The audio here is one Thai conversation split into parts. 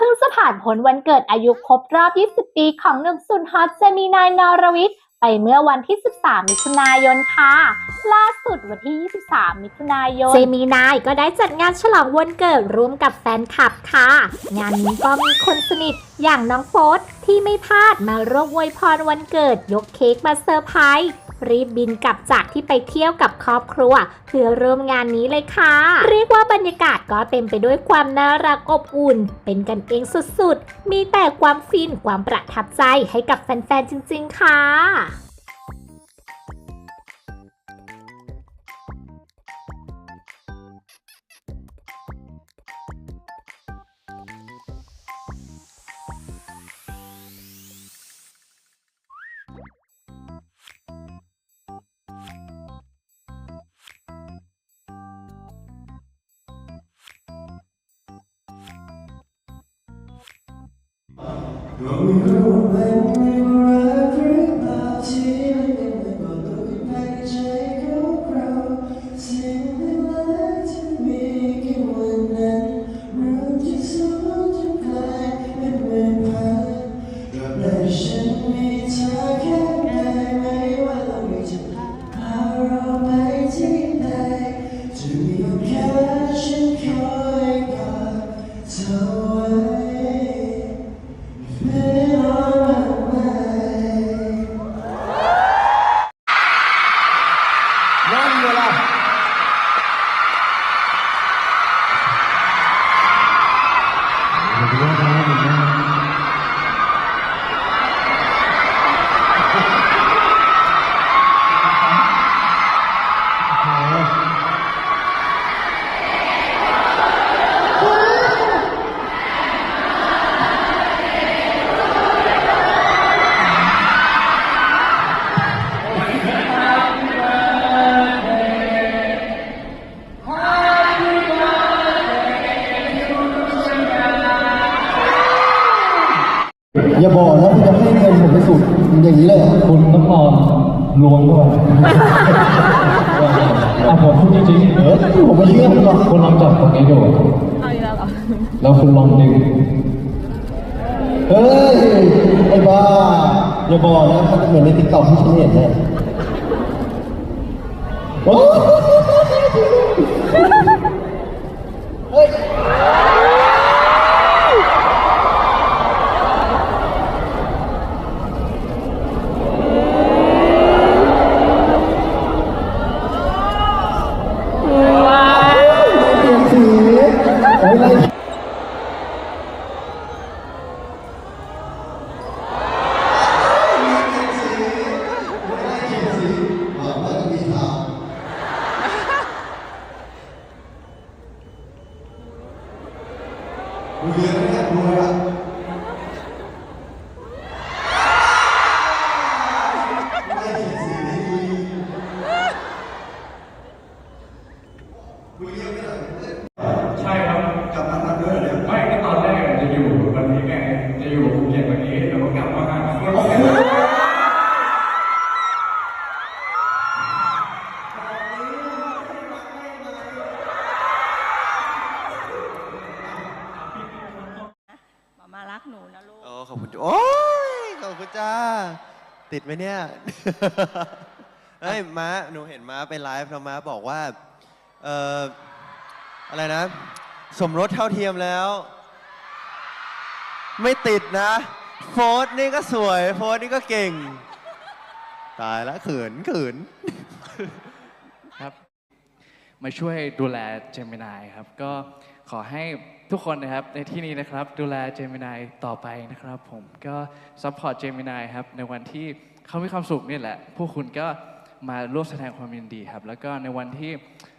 เพิ่งจะผ่านพ้นวันเกิดอายุครบรอบ 20 ปีของหนุ่มสุดฮอตเจมินายนอรวิทย์ไปเมื่อวันที่ 13 มิถุนายนค่ะ ล่าสุดวันที่ 23 มิถุนายน เจมินายก็ได้จัดงานฉลองวันเกิดร่วมกับแฟนคลับค่ะ งานนี้ก็มีคนสนิทอย่างน้องโฟสที่ไม่พลาดมาร่วมอวยพรวันเกิดยกเค้กมาเซอร์ไพรส์ รีบบินกลับจากที่ไปเที่ยวกับครอบครัว เพื่อร่วมงานนี้เลยค่ะ เรียกว่าบรรยากาศก็เต็มไปด้วยความน่ารักอบอุ่น เป็นกันเองสุดๆ มีแต่ความฟินความประทับใจให้กับแฟนๆจริง ๆ ค่ะ ก็ไม่รู้เป็ อย่างนี้เลยเหรอคุณต้องลองล้วงเข้าไปอะผมพูดจริงๆเออผมไม่เชื่อคุณหรอกคุณลองจับตรงนี้ดูแล้วคุณลองดึง เฮ้ย ไอ้บ้า อย่าบอกนะมันเหมือนในติ๊กต็อกที่ฉันเห็นเนี่ยโอ้ ติดไหมเนี่ยเฮ้ยม้าหนูเห็นม้าไปไลฟ์แล้วม้าบอกว่า เอ่อ อะไรนะ สมรสเท่าเทียมแล้ว ไม่ติดนะ โฟร์ธนี่ก็สวย โฟร์ธนี่ก็เก่ง ตายแล้วเขินเขิน ครับ มาช่วยดูแลเจมินายครับ ก็ขอให้ทุกคนนะครับในที่นี้นะครับดูแลเจมินายต่อไปนะครับ ผมก็ซัพพอร์ตเจมินายครับในวันที่เขามีความสุขนี่แหละ พวกคุณก็มาร่วมแสดงความยินดีครับ แล้วก็ในวันที่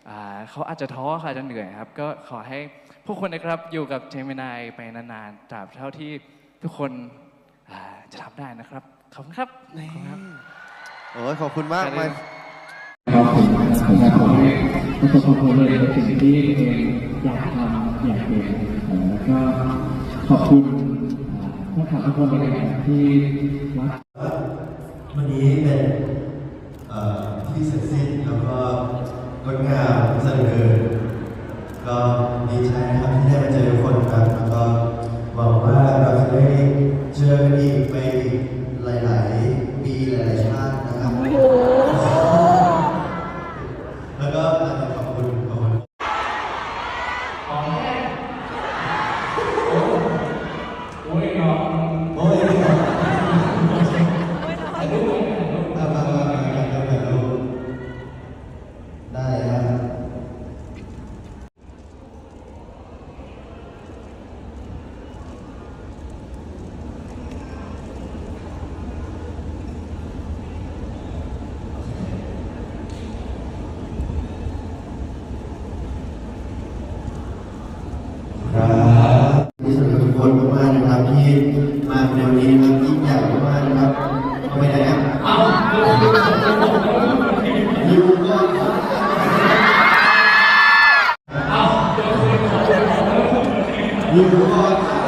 อ่าเขาอาจจะท้อเขาอาจจะเหนื่อยครับ ก็ขอให้พวกคุณนะครับอยู่กับเจมินายไปนานๆตราบเท่าที่ทุกคนอ่าจะทำได้นะครับขอบคุณครับขอบคุณครับ โอ้ยขอบคุณมากครับมาครับ ประสบความสำเร็จในสิ่งที่ตัวเองอยากทำอยากเป็นแล้วก็ขอบคุณผู้ขับทุกคนในการที่รักวันนี้เป็นที่เสร็จสิ้นแล้วก็งดงามสะเกินก็ดีใจครับ You are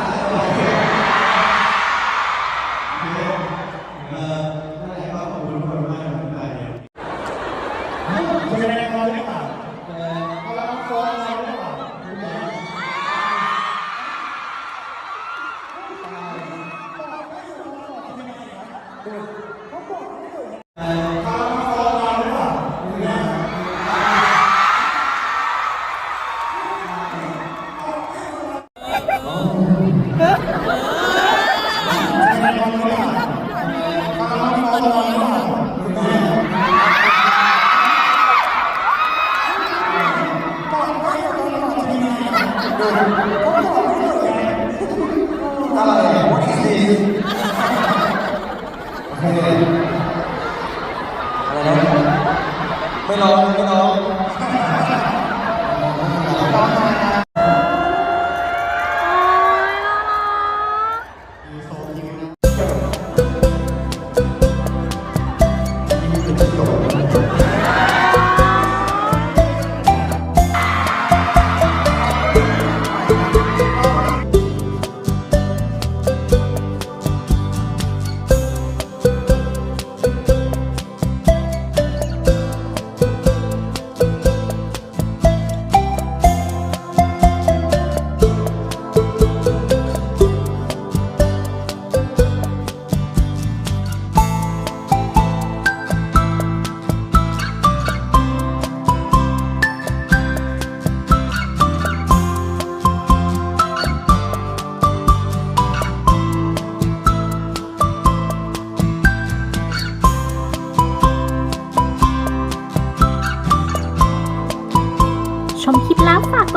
살아야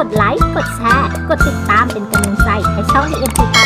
ดไลค์ กดแชร์ กดติดตามเป็นกำลังใจให้ช่อง DMT ตา